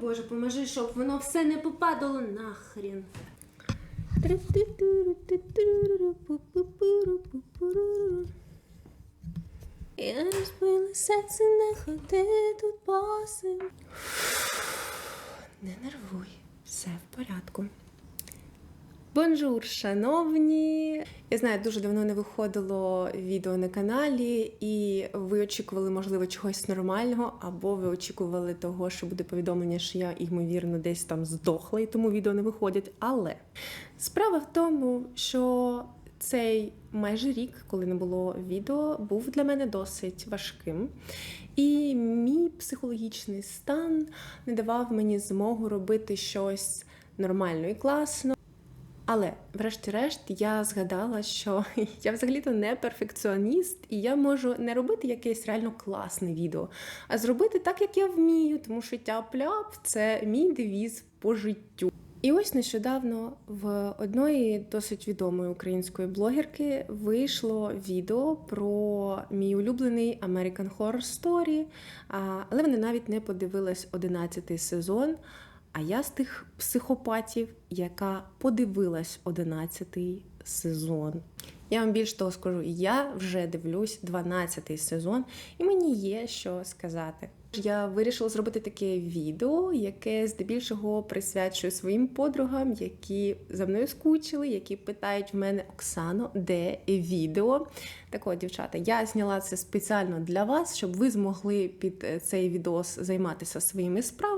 Боже, поможи, щоб воно все не попадало нахрін. Я розбила серце, не ходи тут босим. Не нервуй, все в порядку. Бонжур, шановні! Я знаю, дуже давно не виходило відео на каналі, і ви очікували, можливо, чогось нормального, або ви очікували того, що буде повідомлення, що я, ймовірно, десь там здохла, і тому відео не виходять. Але справа в тому, що цей майже рік, коли не було відео, був для мене досить важким. І мій психологічний стан не давав мені змогу робити щось нормально і класно. Але, врешті-решт, я згадала, що я взагалі-то не перфекціоніст, і я можу не робити якесь реально класне відео, а зробити так, як я вмію, тому що тяп-ляп – це мій девіз по життю. І ось нещодавно в одної досить відомої української блогерки вийшло відео про мій улюблений American Horror Story, але вони навіть не подивилась 11 сезон. А я з тих психопатів, яка подивилась 11 сезон. Я вам більш того скажу, я вже дивлюсь 12 сезон, і мені є що сказати. Я вирішила зробити таке відео, яке здебільшого присвячую своїм подругам, які за мною скучили, які питають в мене Оксано, де відео. Так от, дівчата, я зняла це спеціально для вас, щоб ви змогли під цей відос займатися своїми справами,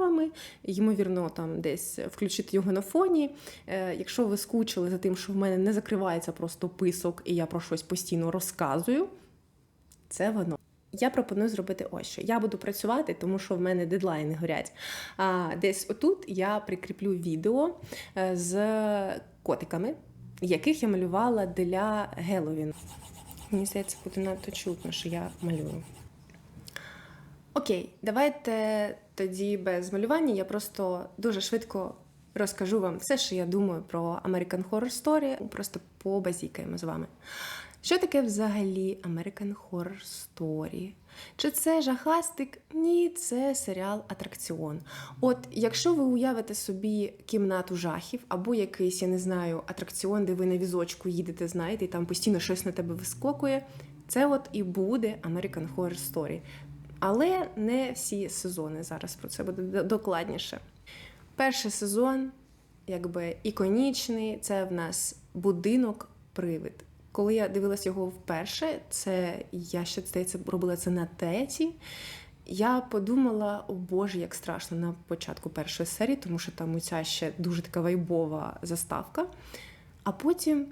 ймовірно, там десь включити його на фоні. Е, Якщо ви скучили за тим, що в мене не закривається просто писок, і я про щось постійно розказую, це воно. Я пропоную зробити ось що. Я буду працювати, тому що в мене дедлайни горять. А десь отут я прикріплю відео е, з котиками, яких я малювала для Геловін. Мені здається, буде надто чутно, що я малюю. Окей, давайте тоді без малювання. Я просто дуже швидко розкажу вам все, що я думаю про American Horror Story. Просто побазікаємо з вами. Що таке взагалі American Horror Story? Чи це жахастик? Ні, це серіал Атракціон. От якщо ви уявите собі кімнату жахів або якийсь, я не знаю, атракціон, де ви на візочку їдете, знаєте, і там постійно щось на тебе вискокує, це от і буде American Horror Story. Але не всі сезони. Зараз про це буде докладніше. Перший сезон, якби іконічний, це в нас будинок-привид. Коли я дивилась його вперше, це я ще здається робила це на теті. Я подумала, о Боже, як страшно на початку першої серії, тому що там оця ще дуже така вайбова заставка. А потім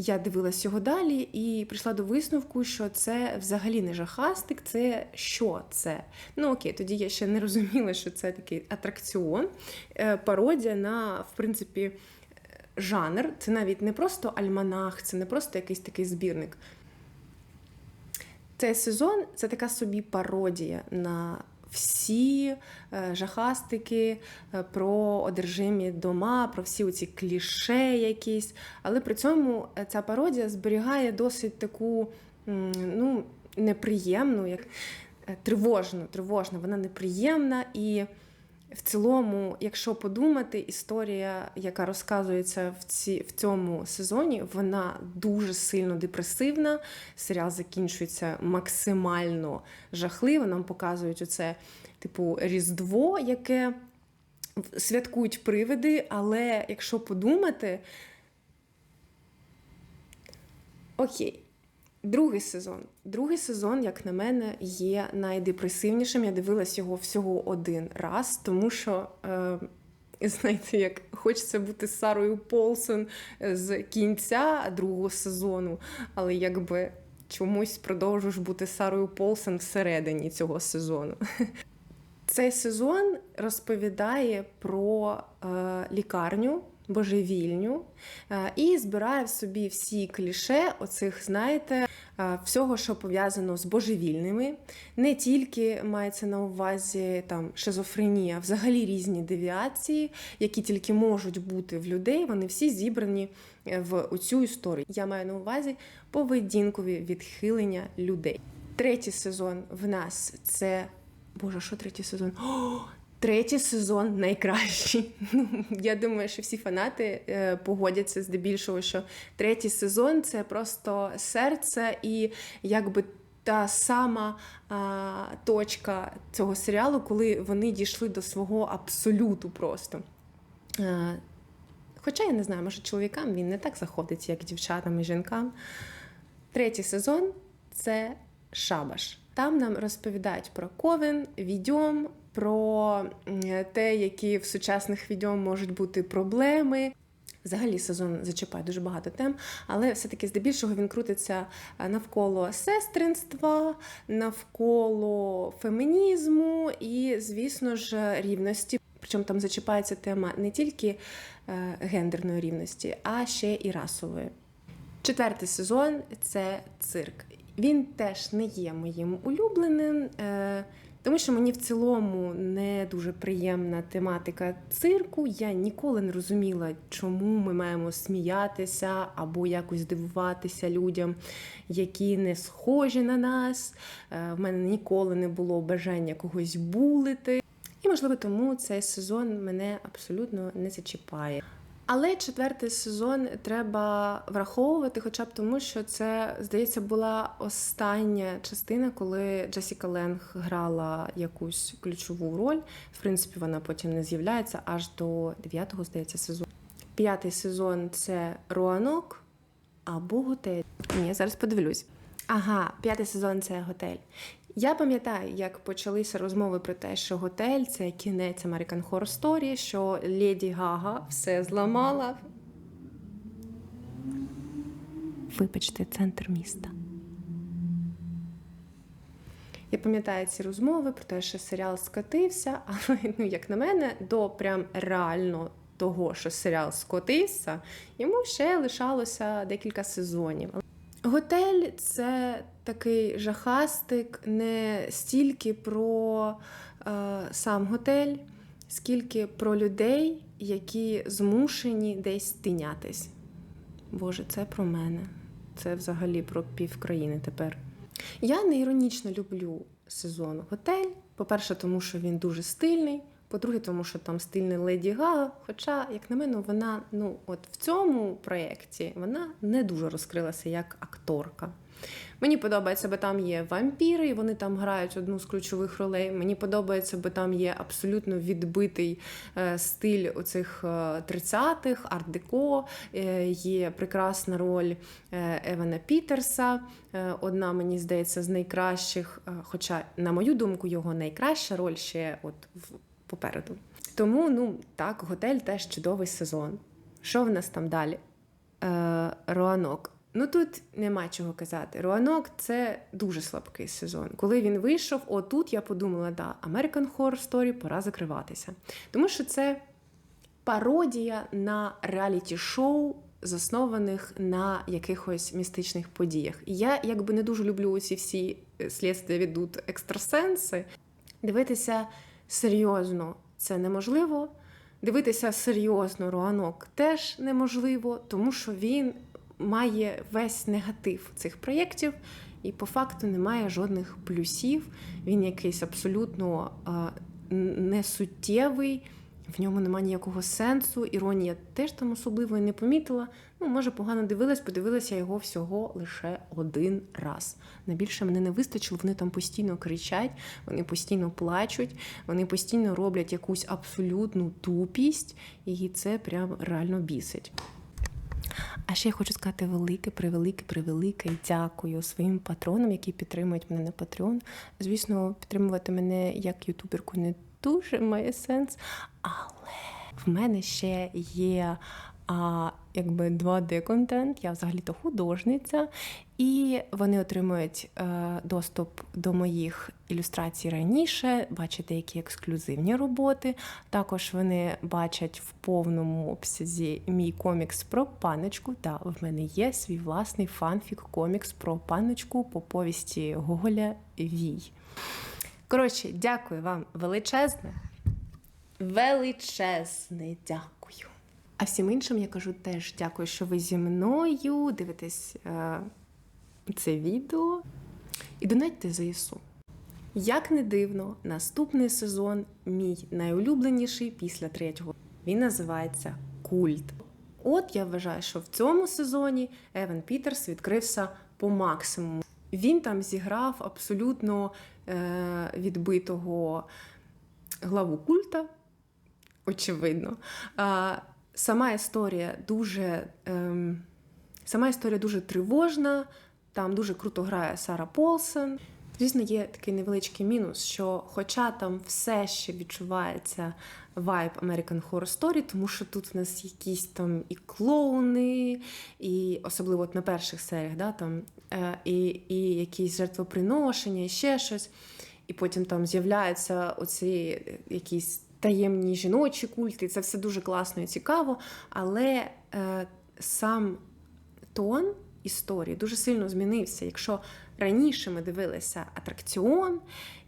я дивилась його далі і прийшла до висновку, що це взагалі не жахастик, це що це? Ну окей, тоді я ще не розуміла, що це такий атракціон, е, пародія на, в принципі, жанр. Це навіть не просто альманах, це не просто якийсь такий збірник. Цей сезон це така собі пародія на всі е, жахастики е, про одержимі дома, про всі оці кліше якісь. Але при цьому е, ця пародія зберігає досить таку ну, неприємну, як тривожну, тривожну, вона неприємна і. В цілому, якщо подумати, історія, яка розказується в ці, в цьому сезоні, вона дуже сильно депресивна. Серіал закінчується максимально жахливо. Нам показують оце, типу, Різдво, яке святкують привиди, але якщо подумати, окей. Другий сезон. Другий сезон, як на мене, є найдепресивнішим. Я дивилась його всього один раз, тому що, е, знаєте, як хочеться бути Сарою Полсон з кінця другого сезону, але якби чомусь продовжуєш бути Сарою Полсон всередині цього сезону. Цей сезон розповідає про е, лікарню божевільню е, і збирає в собі всі кліше, оцих, знаєте, е, всього, що пов'язано з божевільними. Не тільки мається на увазі там шизофренія, взагалі різні девіації, які тільки можуть бути в людей, вони всі зібрані е, в цю історію. Я маю на увазі поведінкові відхилення людей. Третій сезон в нас це. Боже, що третій сезон? О, Третій сезон найкращий. Ну, Я думаю, що всі фанати е, погодяться здебільшого, що третій сезон це просто серце і якби та сама а, точка цього серіалу, коли вони дійшли до свого абсолюту просто. Е, Хоча я не знаю, може чоловікам він не так заходить, як дівчатам і жінкам. Третій сезон це шабаш. Там нам розповідають про ковен, відьом, про те, які в сучасних відьом можуть бути проблеми. Взагалі сезон зачіпає дуже багато тем, але все-таки здебільшого він крутиться е, навколо сестринства, навколо фемінізму і, звісно ж, рівності. Причому там зачіпається тема не тільки е, гендерної рівності, а ще і расової. Четвертий сезон це цирк. Він теж не є моїм улюбленим, е, тому що мені в цілому не дуже приємна тематика цирку. Я ніколи не розуміла, чому ми маємо сміятися або якось дивуватися людям, які не схожі на нас. Е, В мене ніколи не було бажання когось булити. І, можливо, тому цей сезон мене абсолютно не зачіпає. Але четвертий сезон треба враховувати, хоча б тому, що це, здається, була остання частина, коли Джесіка Ленг грала якусь ключову роль. В принципі, вона потім не з'являється аж до дев'ятого, здається, сезону. П'ятий сезон це Руанок або готель. Ні, зараз подивлюсь. Ага, п'ятий сезон це готель. Я пам'ятаю, як почалися розмови про те, що готель це кінець American Horror Story, що Леді Гага все зламала. Вибачте, центр міста. Я пам'ятаю ці розмови про те, що серіал скотився, але, ну, як на мене, до прям реально того, що серіал скотився, йому ще лишалося декілька сезонів. Готель це такий жахастик не стільки про е, сам готель, скільки про людей, які змушені десь тинятись. Боже, це про мене. Це взагалі про півкраїни тепер. Я не іронічно люблю сезон готель. По-перше, тому що він дуже стильний. По-друге, тому що там стильний Леді Гага. Хоча, як на мене, вона ну от в цьому проєкті вона не дуже розкрилася як акторка. Мені подобається, бо там є вампіри, і вони там грають одну з ключових ролей. Мені подобається, бо там є абсолютно відбитий е, стиль оцих е, 30-х, арт-деко. Е, є прекрасна роль е, Евана Пітерса. Е, одна, мені здається, з найкращих, е, хоча, на мою думку, його найкраща роль ще от в попереду. Тому, ну так, готель теж чудовий сезон. Що в нас там далі? Е, Роанок. Ну тут нема чого казати. Руанок це дуже слабкий сезон. Коли він вийшов, отут я подумала, да, American Horror Story пора закриватися. Тому що це пародія на реаліті-шоу, заснованих на якихось містичних подіях. І я якби не дуже люблю ці всі е, слідства ведуть екстрасенси. Дивитися серйозно це неможливо. Дивитися серйозно Руанок теж неможливо, тому що він має весь негатив цих проєктів, і по факту немає жодних плюсів. Він якийсь абсолютно несуттєвий, в ньому немає ніякого сенсу. Іронія теж там особливо не помітила. Ну, може, погано дивилась, подивилася його всього лише один раз. Найбільше мене не вистачило, вони там постійно кричать, вони постійно плачуть, вони постійно роблять якусь абсолютну тупість, і це прям реально бісить. А ще я хочу сказати велике, превелике, превелике дякую своїм патронам, які підтримують мене на Patreon. Звісно, підтримувати мене як ютуберку не дуже має сенс, але в мене ще є а, якби 2D-контент, я взагалі-то художниця, і вони отримують е, доступ до моїх ілюстрацій раніше, бачать деякі ексклюзивні роботи. Також вони бачать в повному обсязі мій комікс про паночку. Та в мене є свій власний фанфік комікс про паночку по повісті Гоголя Вій. Коротше, дякую вам величезне. Величезне дякую. А всім іншим я кажу теж дякую, що ви зі мною дивитесь е, це відео і донатьте ЗСУ. Як не дивно, наступний сезон мій найулюбленіший після третього. Він називається Культ. От я вважаю, що в цьому сезоні Еван Пітерс відкрився по максимуму. Він там зіграв абсолютно е, відбитого главу культа, очевидно. Сама історія дуже. Е, сама історія дуже тривожна, там дуже круто грає Сара Полсен. Звісно, є такий невеличкий мінус, що, хоча там все ще відчувається вайб American Horror Story, тому що тут в нас якісь там і клоуни, і особливо от на перших серіях, да, там, е, і, і якісь жертвоприношення, і ще щось. І потім там з'являються оці якісь таємні жіночі культи. Це все дуже класно і цікаво, але е, сам тон історії дуже сильно змінився. Якщо раніше ми дивилися атракціон,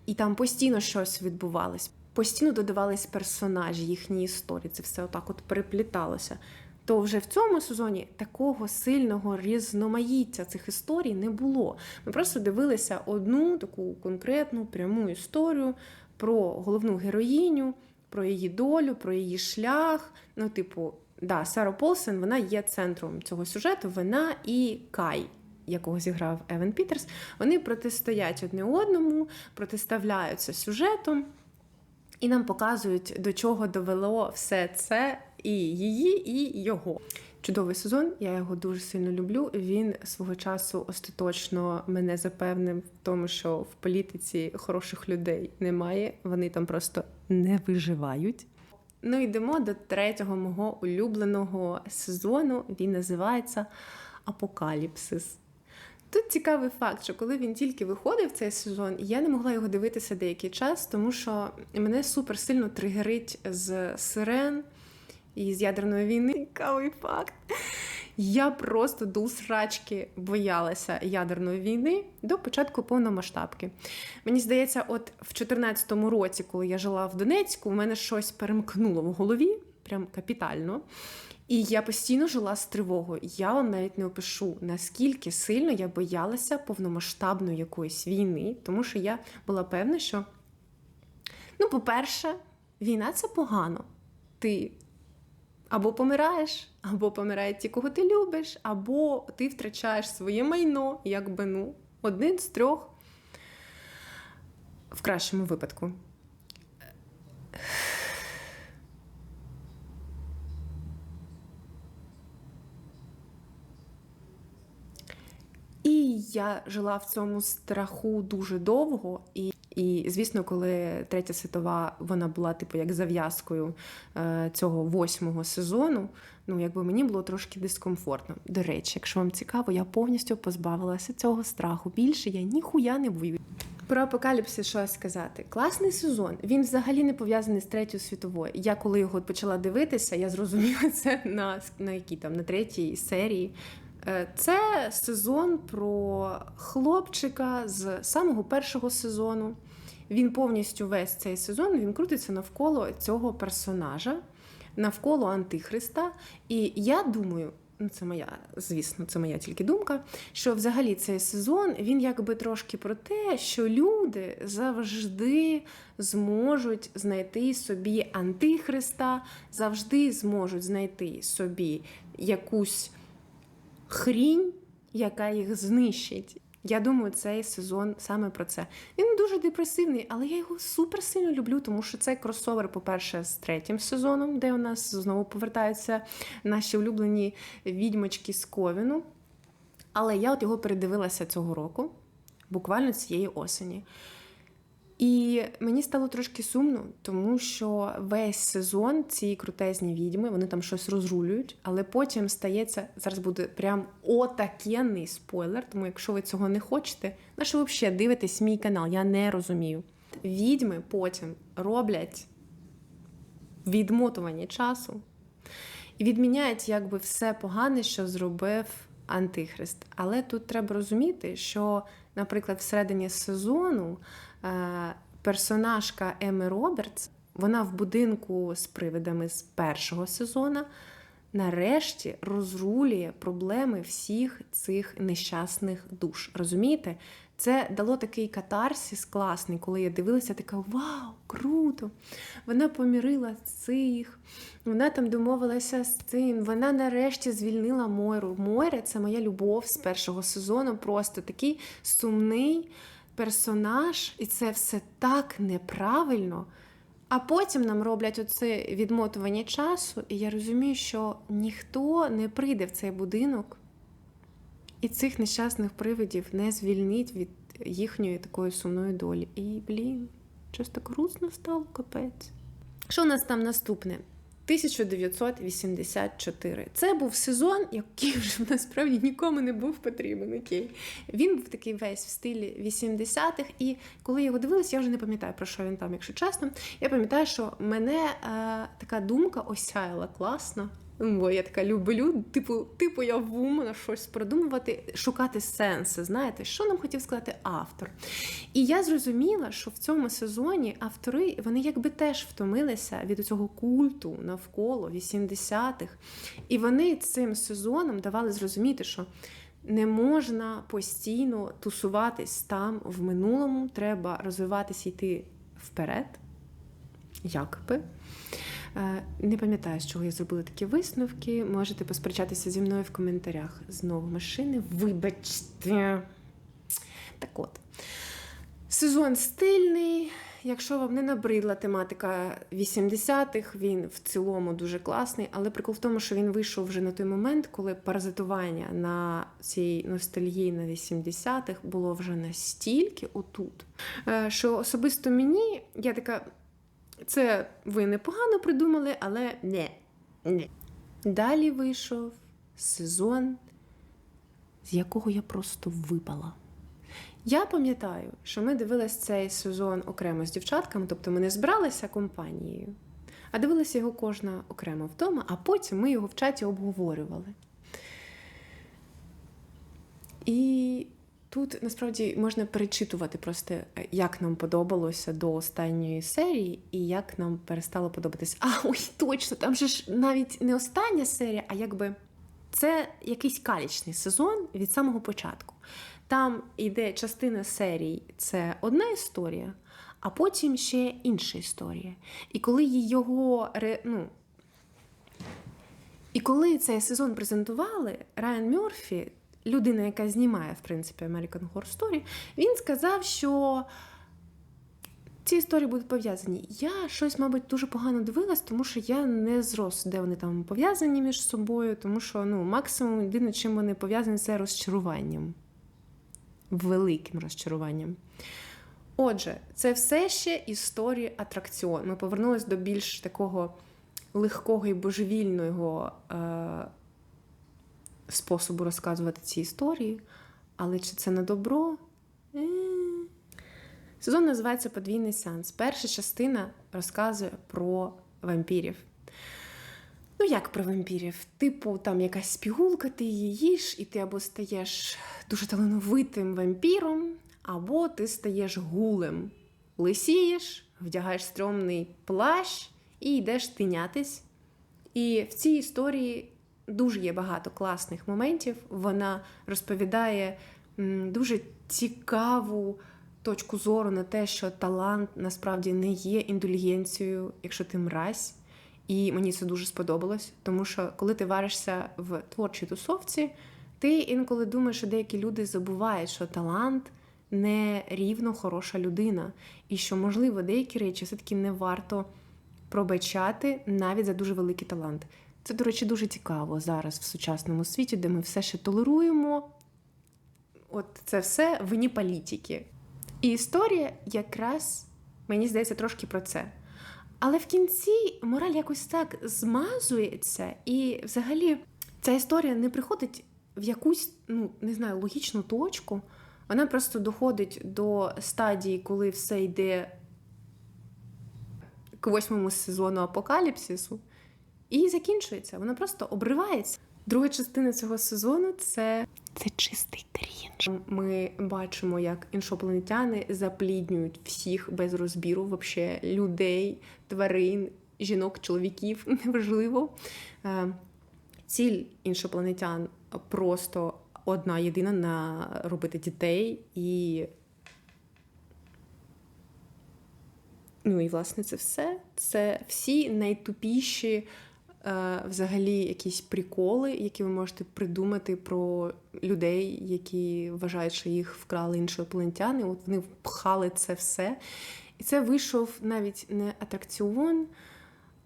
і там постійно щось відбувалось, постійно додавались персонажі, їхні історії, це все отак от перепліталося. То вже в цьому сезоні такого сильного різноманіття цих історій не було. Ми просто дивилися одну таку конкретну пряму історію про головну героїню, про її долю, про її шлях. Ну, типу, да, Сара Полсен вона є центром цього сюжету. Вона і Кай, якого зіграв Еван Пітерс. Вони протистоять одне одному, протиставляються сюжетом. І нам показують, до чого довело все це і її, і його. Чудовий сезон, я його дуже сильно люблю. Він свого часу остаточно мене запевнив в тому, що в політиці хороших людей немає. Вони там просто не виживають. Ну йдемо до третього мого улюбленого сезону. Він називається Апокаліпсис. Тут цікавий факт, що коли він тільки виходив цей сезон, я не могла його дивитися деякий час, тому що мене супер сильно тригерить з сирен і з ядерної війни. Цікавий факт. Я просто до срачки боялася ядерної війни до початку повномасштабки. Мені здається, от в 2014 році, коли я жила в Донецьку, у мене щось перемкнуло в голові, прям капітально. І я постійно жила з тривогою. Я вам навіть не опишу, наскільки сильно я боялася повномасштабної якоїсь війни, тому що я була певна, що, ну, по-перше, війна це погано. Ти або помираєш, або помирають ті, кого ти любиш, або ти втрачаєш своє майно, якби ну, один з трьох в кращому випадку. І я жила в цьому страху дуже довго. І, і звісно, коли третя світова вона була, типу, як зав'язкою е, цього восьмого сезону, ну якби мені було трошки дискомфортно. До речі, якщо вам цікаво, я повністю позбавилася цього страху. Більше я ніхуя не боюсь. Про апокаліпсис щось сказати. Класний сезон. Він взагалі не пов'язаний з третьою світовою. Я коли його почала дивитися, я зрозуміла це на на якій там на третій серії. Е, це сезон про хлопчика з самого першого сезону. Він повністю весь цей сезон він крутиться навколо цього персонажа, навколо Антихриста. І я думаю, ну це моя, звісно, це моя тільки думка, що взагалі цей сезон він якби трошки про те, що люди завжди зможуть знайти собі Антихриста, завжди зможуть знайти собі якусь хрінь, яка їх знищить. Я думаю, цей сезон саме про це. Він дуже депресивний, але я його супер сильно люблю, тому що це кросовер, по-перше, з третім сезоном, де у нас знову повертаються наші улюблені відьмочки з Ковіну. Але я от його передивилася цього року, буквально цієї осені. І мені стало трошки сумно, тому що весь сезон ці крутезні відьми, вони там щось розрулюють, але потім стається, зараз буде прям отакенний спойлер. Тому якщо ви цього не хочете, на що ви взагалі дивитесь мій канал? Я не розумію. Відьми потім роблять відмотування часу і відміняють якби все погане, що зробив Антихрист. Але тут треба розуміти, що, наприклад, всередині сезону. Е, персонажка Еми Робертс, вона в будинку з привидами з першого сезону. нарешті розрулює проблеми всіх цих нещасних душ. Розумієте? Це дало такий катарсис класний, коли я дивилася, така вау, круто! Вона помірила цих, вона там домовилася з цим. Вона нарешті звільнила Мойру. Мойра це моя любов з першого сезону. Просто такий сумний персонаж, і це все так неправильно. А потім нам роблять оце відмотування часу, і я розумію, що ніхто не прийде в цей будинок і цих нещасних привидів не звільнить від їхньої такої сумної долі. І, блін, щось так грустно стало, капець. Що у нас там наступне? 1984. Це був сезон, який вже насправді нікому не був потрібен. Окей. Він був такий весь в стилі 80-х, і коли я його дивилася, я вже не пам'ятаю, про що він там, якщо чесно. Я пам'ятаю, що мене е, така думка осяяла класно. Бо я така люблю, типу, типу, я вумана щось продумувати, шукати сенси. Знаєте, що нам хотів сказати автор? І я зрозуміла, що в цьому сезоні автори вони якби теж втомилися від цього культу навколо 80-х. І вони цим сезоном давали зрозуміти, що не можна постійно тусуватись там в минулому, треба розвиватися йти вперед. Якби. Е, Не пам'ятаю, з чого я зробила такі висновки. Можете посперечатися зі мною в коментарях. Знову машини. Вибачте. Так от. Сезон стильний. Якщо вам не набридла тематика 80-х, він в цілому дуже класний, але прикол в тому, що він вийшов вже на той момент, коли паразитування на цій ностальгії на 80-х було вже настільки отут, е, що особисто мені я така. Це ви непогано придумали, але не. не. Далі вийшов сезон, з якого я просто випала. Я пам'ятаю, що ми дивилися цей сезон окремо з дівчатками, тобто ми не збиралися компанією, а дивилися його кожна окремо вдома, а потім ми його в чаті обговорювали. І Тут насправді можна перечитувати просто, як нам подобалося до останньої серії, і як нам перестало подобатись. А ой, точно, там же ж навіть не остання серія, а якби це якийсь калічний сезон від самого початку. Там йде частина серій, це одна історія, а потім ще інша історія. І коли його ну, і коли цей сезон презентували, Райан Мьорфі людина, яка знімає, в принципі, American Horror Story, він сказав, що ці історії будуть пов'язані. Я щось, мабуть, дуже погано дивилась, тому що я не зрос, де вони там пов'язані між собою, тому що ну, максимум єдине, чим вони пов'язані, це розчаруванням. Великим розчаруванням. Отже, це все ще історія атракціон. Ми повернулися до більш такого легкого і божевільного. Е- способу розказувати ці історії, але чи це на добро? Е. Сезон називається Подвійний сеанс. Перша частина розказує про вампірів. Ну, як про вампірів? Типу, там якась спігулка, ти її їш, і ти або стаєш дуже талановитим вампіром, або ти стаєш гулем. Лисієш, вдягаєш стрьомний плащ і йдеш тинятись. І в цій історії дуже є багато класних моментів. Вона розповідає дуже цікаву точку зору на те, що талант насправді не є індульгенцією, якщо ти мразь. І мені це дуже сподобалось, тому що коли ти варишся в творчій тусовці, ти інколи думаєш, що деякі люди забувають, що талант не рівно хороша людина, і що, можливо, деякі речі все-таки не варто пробачати навіть за дуже великий талант. Це, до речі, дуже цікаво зараз в сучасному світі, де ми все ще толеруємо. От це все вині політики. І історія якраз, мені здається, трошки про це. Але в кінці мораль якось так змазується, і взагалі ця історія не приходить в якусь, ну, не знаю, логічну точку. Вона просто доходить до стадії, коли все йде к восьмому сезону апокаліпсису. І закінчується, вона просто обривається. Друга частина цього сезону це це чистий крінж. Ми бачимо, як іншопланетяни запліднюють всіх без розбіру, вообще людей, тварин, жінок, чоловіків, неважливо. Е, ціль іншопланетян просто одна єдина на робити дітей і. Ну і власне це все. Це всі найтупіші взагалі якісь приколи, які ви можете придумати про людей, які вважають, що їх вкрали іншопланетяни. От вони впхали це все. І це вийшов навіть не атракціон,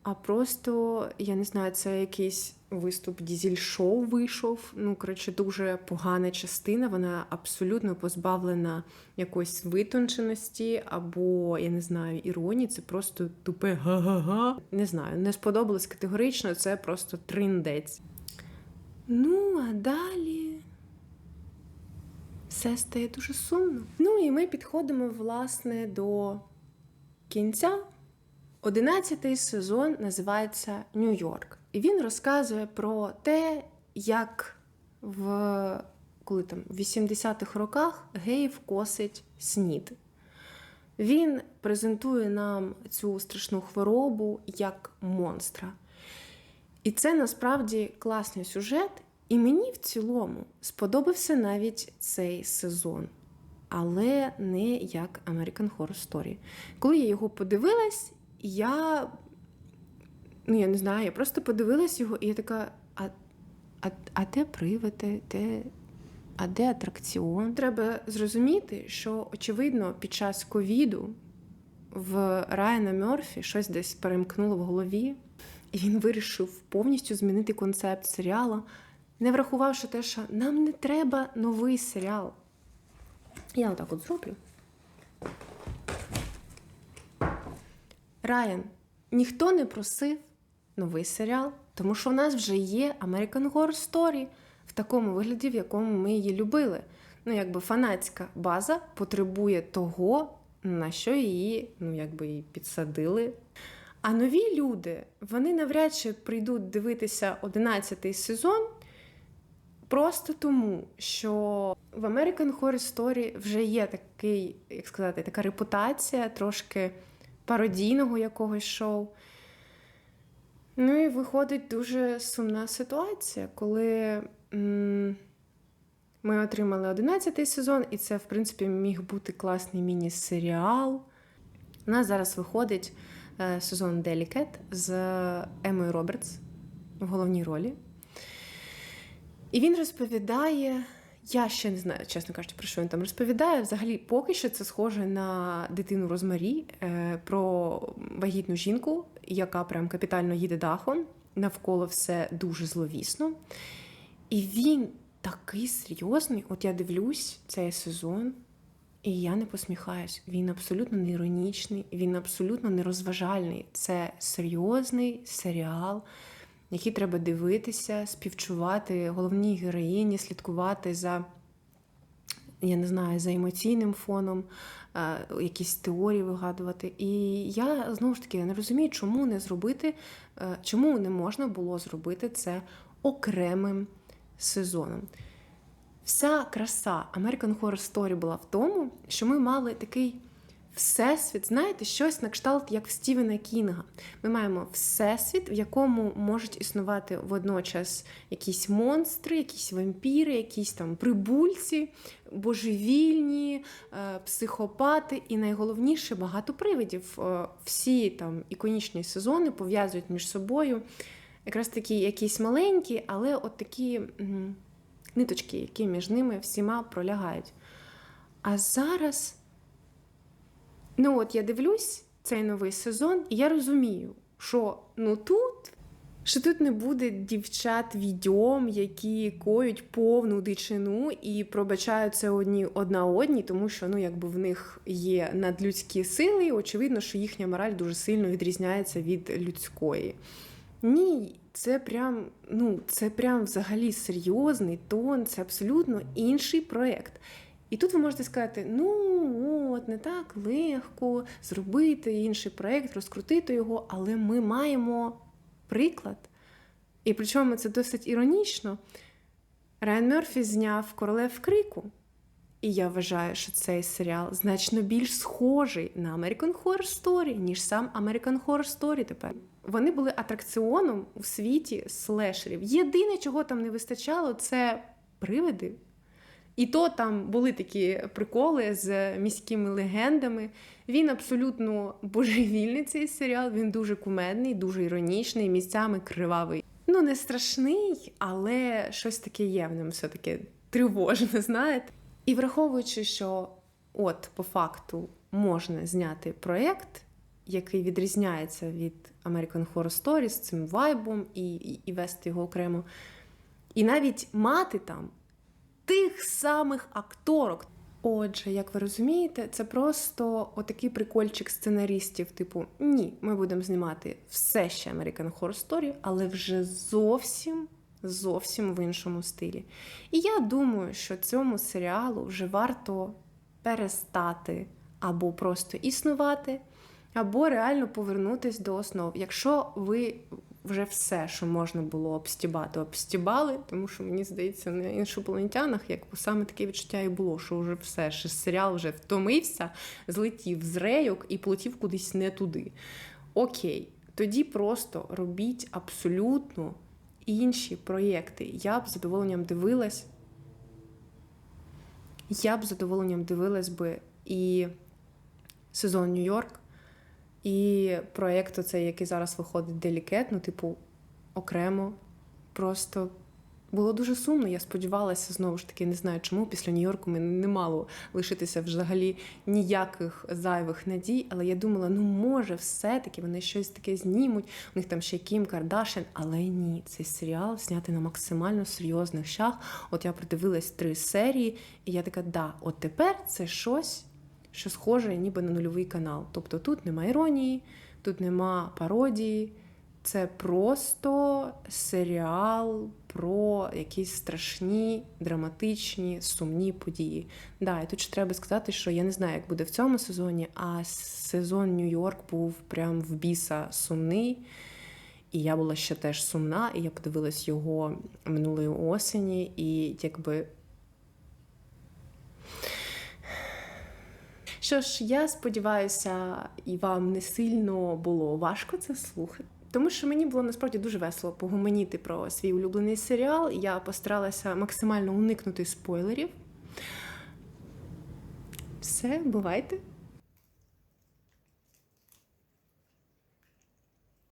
а просто, я не знаю, це якийсь виступ дізель-шоу вийшов. Ну, коротше, дуже погана частина. Вона абсолютно позбавлена якоїсь витонченості або, я не знаю, іронії. Це просто тупе га-га-га. Не знаю, не сподобалось категорично, це просто триндець. Ну, а далі. Все стає дуже сумно. Ну і ми підходимо, власне, до кінця. Одинадцятий сезон називається Нью-Йорк. І він розказує про те, як в коли там, в 80-х роках геїв косить снід. Він презентує нам цю страшну хворобу як монстра. І це насправді класний сюжет. І мені в цілому сподобався навіть цей сезон, але не як American Horror Story. Коли я його подивилась, я ну я не знаю, я просто подивилась його, і я така: а а, а де привиди, де, а де атракціон? Треба зрозуміти, що, очевидно, під час ковіду в Райана Мерфі щось десь перемкнуло в голові, і він вирішив повністю змінити концепт серіалу, не врахувавши те, що нам не треба новий серіал. Я отак от зроблю. Райан, ніхто не просив новий серіал, тому що у нас вже є American Horror Story в такому вигляді, в якому ми її любили. Ну, якби фанатська база потребує того, на що її, ну, якби і підсадили. А нові люди, вони навряд чи прийдуть дивитися 11-й сезон. Просто тому, що в American Horror Story вже є такий, як сказати, така репутація трошки пародійного якогось шоу. Ну і виходить дуже сумна ситуація, коли м ми отримали 11 сезон, і це, в принципі, міг бути класний міні-серіал. У нас зараз виходить е сезон Делікет з Емою Робертс в головній ролі. І він розповідає. Я ще не знаю, чесно кажучи, про що він там розповідає. Взагалі, поки що це схоже на дитину Розмарі е, про вагітну жінку, яка прям капітально їде дахом. Навколо все дуже зловісно. І він такий серйозний. От я дивлюсь цей сезон, і я не посміхаюсь. Він абсолютно не іронічний, він абсолютно не розважальний. Це серйозний серіал які треба дивитися, співчувати головній героїні, слідкувати за, я не знаю, за емоційним фоном, якісь теорії вигадувати. І я знову ж таки не розумію, чому не зробити, е, чому не можна було зробити це окремим сезоном. Вся краса American Horror Story була в тому, що ми мали такий Всесвіт, знаєте, щось на кшталт, як в Стівена Кінга. Ми маємо всесвіт, в якому можуть існувати водночас якісь монстри, якісь вампіри, якісь там прибульці, божевільні, е, психопати, і найголовніше багато привидів. Е, всі там іконічні сезони пов'язують між собою якраз такі якісь маленькі, але от такі ниточки, які між ними всіма пролягають. А зараз. Ну от я дивлюсь цей новий сезон, і я розумію, що ну тут. Що тут не буде дівчат відьом, які коють повну дичину і пробачають це одні одна одній, тому що ну якби в них є надлюдські сили, і очевидно, що їхня мораль дуже сильно відрізняється від людської. Ні, це прям, ну, це прям взагалі серйозний тон, це абсолютно інший проєкт. І тут ви можете сказати: ну, от не так легко зробити інший проєкт, розкрутити його, але ми маємо приклад. І причому це досить іронічно. Райан Мерфі зняв королев крику. І я вважаю, що цей серіал значно більш схожий на American Horror Story, ніж сам American Horror Story тепер. вони були атракціоном у світі слешерів. Єдине, чого там не вистачало, це привиди. І то там були такі приколи з міськими легендами. Він абсолютно божевільний цей серіал. Він дуже кумедний, дуже іронічний, місцями кривавий. Ну, не страшний, але щось таке є в ньому все-таки тривожне, знаєте. І враховуючи, що от по факту можна зняти проєкт, який відрізняється від American Horror Story з цим вайбом, і, і, і вести його окремо. І навіть мати там тих самих акторок. Отже, як ви розумієте, це просто отакий прикольчик сценаристів, типу, ні, ми будемо знімати все ще American Horror Story, але вже зовсім зовсім в іншому стилі. І я думаю, що цьому серіалу вже варто перестати або просто існувати, або реально повернутись до основ. Якщо ви вже все, що можна було обстібати, обстібали, тому що мені здається, на іншопланетянах, як саме таке відчуття і було, що вже все, що серіал вже втомився, злетів з рейок і полетів кудись не туди. Окей, тоді просто робіть абсолютно інші проєкти. Я б з задоволенням дивилась. Я б задоволенням дивилась би і сезон Нью-Йорк, і проєкт, оцей, який зараз виходить Делікет, ну, типу, окремо. Просто було дуже сумно. Я сподівалася, знову ж таки, не знаю, чому після Нью-Йорку мені не мало лишитися взагалі ніяких зайвих надій. Але я думала, ну може, все-таки вони щось таке знімуть. У них там ще Кім Кардашин, але ні, цей серіал знятий на максимально серйозних щах. От я продивилась три серії, і я така, да, от тепер це щось що схоже ніби на нульовий канал. Тобто тут нема іронії, тут нема пародії. Це просто серіал про якісь страшні, драматичні, сумні події. Да, і тут ще треба сказати, що я не знаю, як буде в цьому сезоні, а сезон Нью-Йорк був прям в біса сумний. І я була ще теж сумна, і я подивилась його минулої осені, і якби Що ж, я сподіваюся, і вам не сильно було важко це слухати. Тому що мені було насправді дуже весело погомоніти про свій улюблений серіал. Я постаралася максимально уникнути спойлерів. Все, бувайте!